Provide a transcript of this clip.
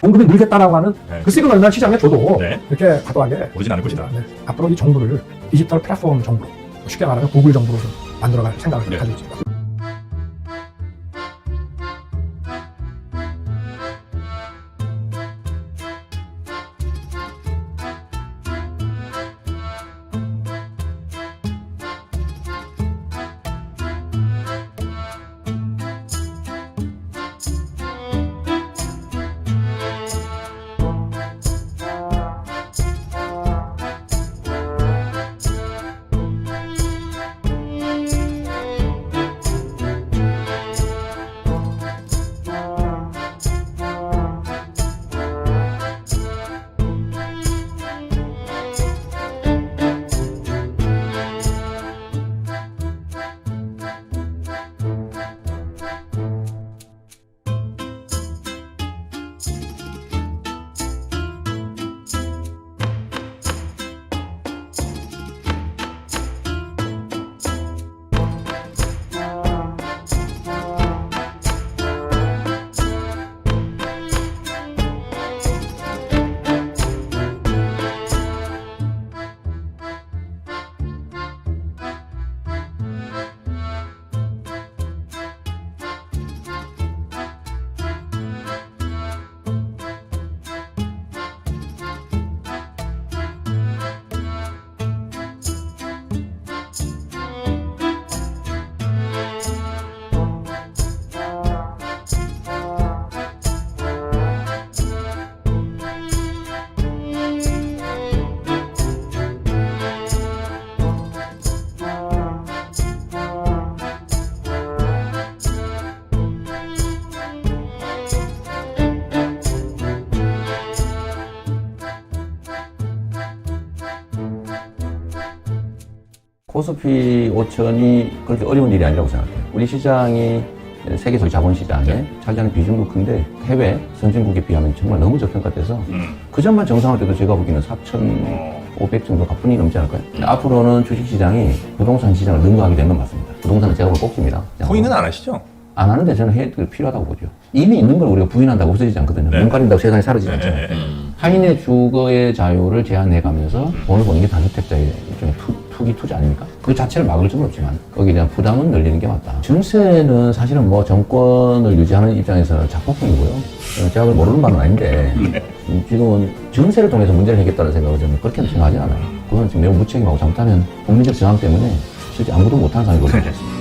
공급이 늘겠다라고 하는 네. 그 시그널을 시장에 줘도 네. 이렇게 과도하게 오르진 않을 것이다. 네, 앞으로 이 정부를 디지털 플랫폼 정부로 쉽게 말하면 구글 정부로 좀 만들어갈 생각을 네. 가지고 있습니다. 코스피 5천이 그렇게 어려운 일이 아니라고 생각해요. 우리 시장이 세계 적 자본시장에 차지하는 비중도 큰데 해외 선진국에 비하면 정말 너무 저평가돼서 음. 그 점만 정상화 돼도 제가 보기에는 4,500 정도 가뿐히 넘지 않을까요? 근데 앞으로는 주식시장이 부동산 시장을 능가하게 되는 건 맞습니다. 부동산은 제가 보기엔 꼭집니다. 포인은 안 하시죠? 안 하는데 저는 해야 필요하다고 보죠. 이미 있는 걸 우리가 부인한다고 없어지지 않거든요. 네. 눈 가린다고 세상이 사라지지 않잖아요. 네, 네, 네. 타인의 주거의 자유를 제한해가면서 돈을 버는 게 다주택자의 일종의 투, 투기 투자 아닙니까? 그 자체를 막을 수는 없지만 거기에 대한 부담은 늘리는 게 맞다. 증세는 사실은 뭐 정권을 유지하는 입장에서는 작곡품이고요. 어, 제가 그걸 모르는 바는 아닌데 음, 지금은 증세를 통해서 문제를 해결했다는 생각을 저는 그렇게 생각하지 않아요. 그건 지금 매우 무책임하고 잘못하면 국민적 저항 때문에 실제 아무도 못하는 상황이 거든요